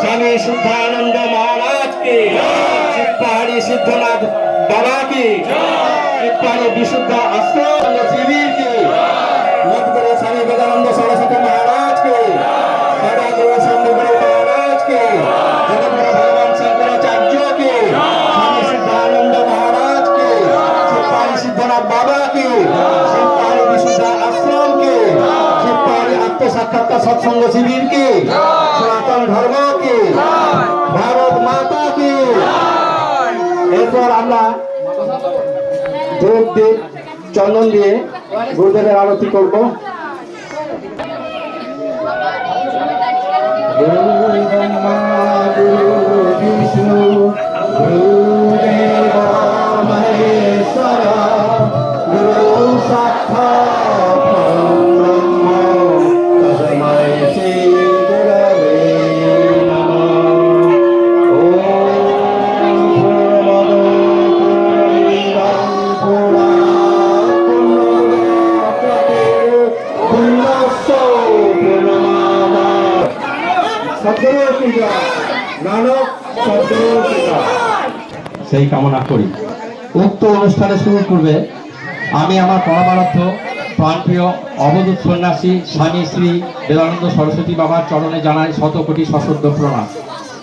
স্বামী শুদ্ধানন্দ মহারাজ কে সিদ্ধনাথ বাবা কি পাহাড়ি বিশুদ্ধ আশ্রম স্বামী বেদানন্দ সরস্বতী মহারাজ কে দাদা গুরু শম্ভুগুরু মহারাজ কে জগৎগুরু ভগবান শঙ্করাচার্য কে স্বামী শুদ্ধানন্দ মহারাজ কে পাহাড়ি সিদ্ধনাথ বাবা কি পাহাড়ি আত্মসাক্ষাৎকার সৎসঙ্গ শিবির কি? সনাতন ধর্ম কি? ভারত মাতা কি? এরপর আমরা ধূপ দিয়ে চন্দন দিয়ে গুরুদেবের আরতি করব। গুরু ব্রহ্মা গুরু সেই কামনা করি। উক্ত অনুষ্ঠানে শুরু করবে আমি আমার পরমারাধ্য প্রাণপ্রিয় অবধূত সন্ন্যাসী স্বামী শ্রী বেদানন্দ সরস্বতী বাবার চরণে জানাই শত কোটি সশ্রদ্ধ প্রণাম।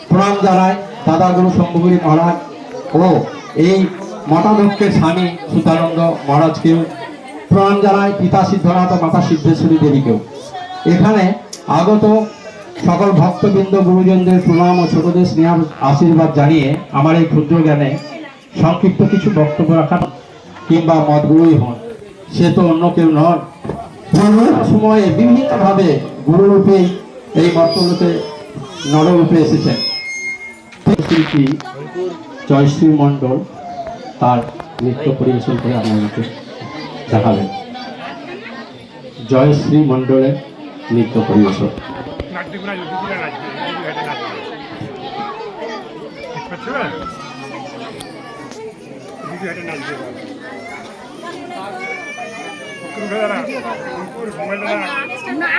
প্রণাম জানাই দাদা গুরু শম্ভুগুরি মহারাজ ও এই মতাধ্যক্ষের স্বামী সুতানন্দ মহারাজকেও। প্রণাম জানাই পিতা সিদ্ধনাথ, মাতা সিদ্ধেশ্বরী দেবীকেও। এখানে আগত সকল ভক্তবৃন্দ, গুরুজনদের প্রণাম ও ছোটদের স্নেহ আশীর্বাদ জানিয়ে আমার এই ক্ষুদ্র জ্ঞানে সংক্ষিপ্ত কিছু বক্তব্য রাখার কিংবা মতগুরুই হন সে তো অন্য কেউ নন সময়ে বিভিন্নভাবে গুরুরূপেই এই মর্তলোকে নররূপে এসেছেন। শিল্পী জয়শ্রী মণ্ডল তার নৃত্য পরিবেশন করে আপনাদেরকে দেখাবেন জয়শ্রী মণ্ডলের নৃত্য পরিবেশন। গুলো দুপুরে নাচবে দুপুরে ঘাটে নাচবে ঠিক পাচ্ছ? না